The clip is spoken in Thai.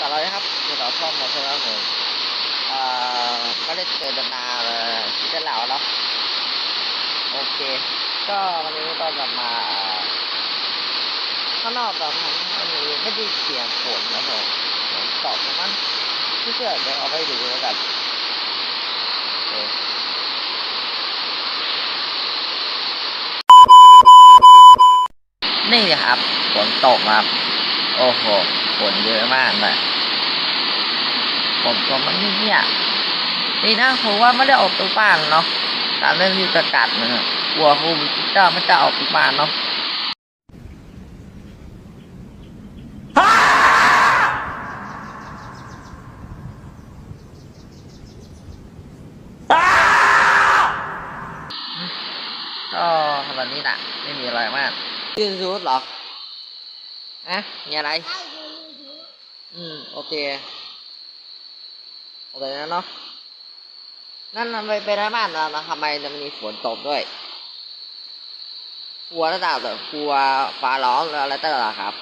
ต่อเลยนะครับคือต่อช่องมาเพื่อนผมเอ่อไม่ได้เจอกันนาเลยคิดได้แล้วเนาะโอเค ก็วันนี้ก็จะมาข้างนอกแบบมันไม่ได้เสียงฝนนะผมตกนะมันไม่เชื่อเดี๋ยวเอาไปดูแล้วกันโอเคนี่ครับฝนตกครับ โอ้โหฝนเยอะมากเลย ผมก็มันไม่เนี่ยดีนะผมว่าไม่ได้ออกตัวบ้านเนาะการเล่นที่จะกัดมันอะกลัวโควิดสิบเก้าไม่กล้าออกตัวบ้านเนาะก็แบบนี้แหละไม่มีอะไรมากชื่อซูดเหรออะมีอะไร อืม โอเค โอเคนะเนาะนั่นมันไปไปได้บ้านเรานะทำไมมันมีฝนตกด้วยกลัวหรือเปล่าแต่กลัวฟ้าร้องหรืออะไรต่างๆครับ